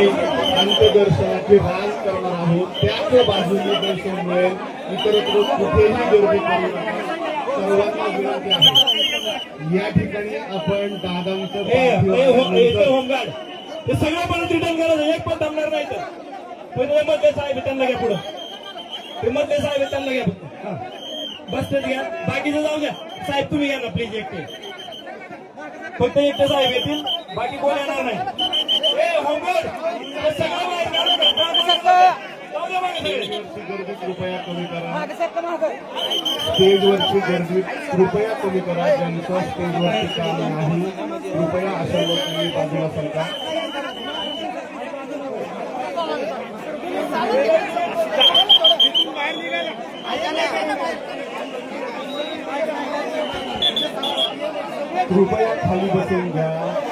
आम्ही अंत्यदर्शनाची रांग करणार आहोत. त्याच बाजूने दर्शन मिळेल. इतरत्र कुठेही गर्दी करू नका. सर्वांना विनंती आहे. या ठिकाणी आपण दादांचं हे हे सगळं परत रिटर्न करायचं. एक पण थांबणार नाही तर पहिले मधले साहेब त्यांना घ्या पुढं. ते मधले साहेब त्यांना घ्या फक्त. बसतेच घ्या. बाकीचं जाऊ द्या. साहेब तुम्ही घ्या ना प्लीज एकटे फक्त एकटे साहेब येतील. बाकी कोण येणार नाही. कृपया कमी करा स्टेजवरची गर्दी कृपया कमी करा ज्यांचं स्टेजवरती काम नाही कृपया अशा लोकांनी बाजूला सरका कृपया खाली बसून घ्या.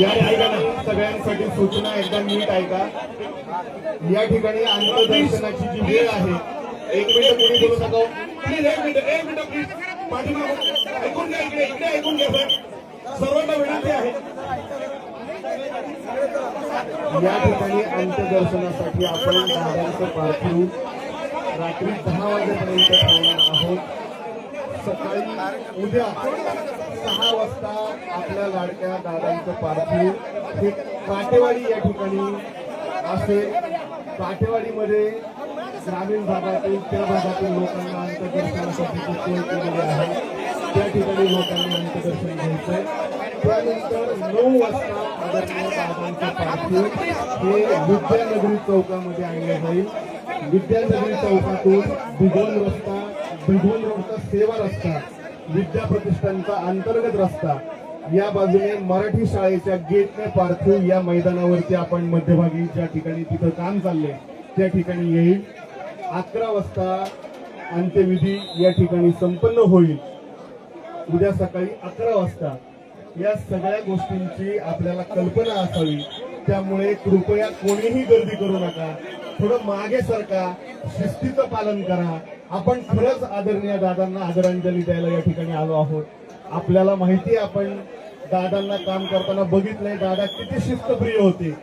या ठिकाणी सगळ्यांसाठी सूचना एकदा नीट ऐका. या ठिकाणी अंत्यदर्शनाची जी वेळ आहे एक मिनिट कोणी बोलू नका हो. प्लीज एक मिनिट एक मिनिट प्लीज पाठीमागून ऐकून घ्या इकडे इकडे ऐकून घ्या सर. सर्वांना विनंती आहे. या ठिकाणी अंत्यदर्शनासाठी आपण दादांचं पार्थिव रात्री दहा वाजेपर्यंत ठेवणार आहोत. सकाळी उद्या सहा वाजता आपल्या लाडक्या दादांचं पार्थिव हे काटेवाडी या ठिकाणी असेल काटेवाडीमध्ये ग्रामीण भागातील त्या भागातील लोकांना अंत्यदर्शनासाठी सोय केलेली आहे. त्या ठिकाणी लोकांना अंत्यदर्शन घ्यायचंय. त्यानंतर नऊ वाजता आदरणीय दादांचं पार्थिव हे विद्यानगरी चौकामध्ये आणलं जाईल. विद्यानगरी चौकातून भिगोल रस्ता भिगोल रस्ता सेवा रस्ता विद्या प्रतिष्ठानचा अंतर्गत रस्ता. या बाजूने मराठी शाळेच्या गेटने पार्थिव या मैदानावरती आपण मध्यभागी ज्या ठिकाणी तिथं काम चालले त्या ठिकाणी येईल. अकरा वाजता अंत्यविधी या ठिकाणी संपन्न होईल. उद्या सकाळी अकरा वाजता या सगळ्या गोष्टींची आपल्याला कल्पना असावी. त्यामुळे कृपया कोणीही गर्दी करू नका. थोडं मागे सरका शिस्तीचं पालन करा. आपण खरंच आदरणीय दादांना आदरांजली द्यायला या ठिकाणी आलो आहोत. आपल्याला माहिती आहे आपण दादांना काम करताना बघितलंय. दादा किती शिस्तप्रिय होते.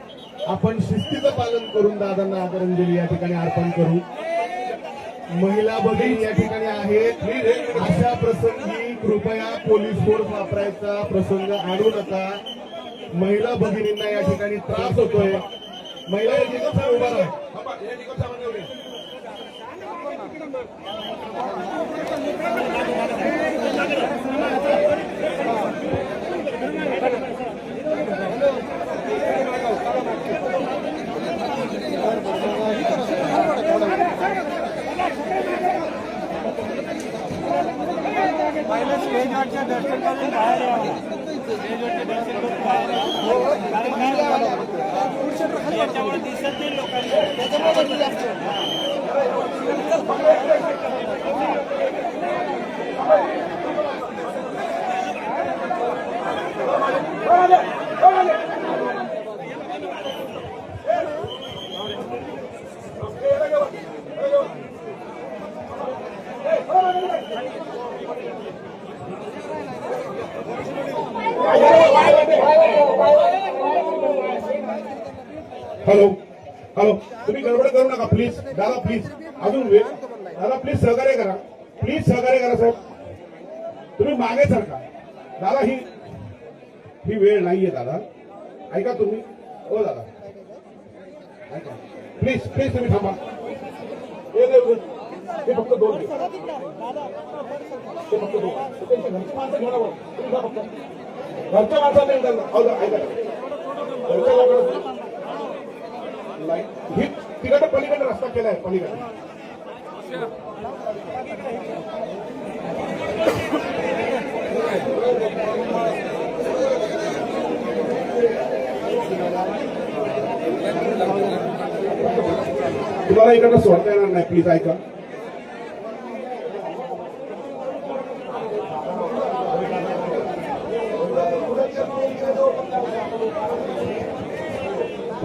आपण शिस्तीचं पालन करून दादांना आदरांजली या ठिकाणी अर्पण करू. महिला भगिनी या ठिकाणी आहेत. अशा प्रसंगी कृपया पोलीस फोर्स वापरायचा प्रसंग आणू नका. महिला भगिनींना या ठिकाणी त्रास होतोय. महिला भगिनी उभा राहा. पहिलं स्टेजवरचं दर्शन करून बाहेर यावं स्टेजवरचं दर्शन करून बाहेर यावं कारण काय झालं? याच्यामुळे दिसत नाही लोकांना हॅलो हॅलो तुम्ही गडबड करू नका प्लीज दादा प्लीज अजून वेळ. दादा प्लीज सहकार्य करा. प्लीज सहकार्य करा साहेब. तुम्ही मागे सरका दादा ही ही वेळ नाहीये दादा. ऐका तुम्ही. हो दादा. ऐका. प्लीज प्लीज तुम्ही थांबा. हे फक्त दोन फक्त दोन माणसं घेऊन घरच्या माणसांना हो, ऐका. घरच्या लोकांना लाईन ही तिकडे पलीकडे रस्ता केलाय पलीकडे. तुम्हाला इकडनं सोडता येणार नाही प्लीज ऐका.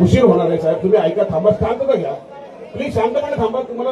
उशीर होणार आहे साहेब तुम्ही ऐका थांबा शांतता घ्या. प्लीज शांतपणे थांबा तुम्हाला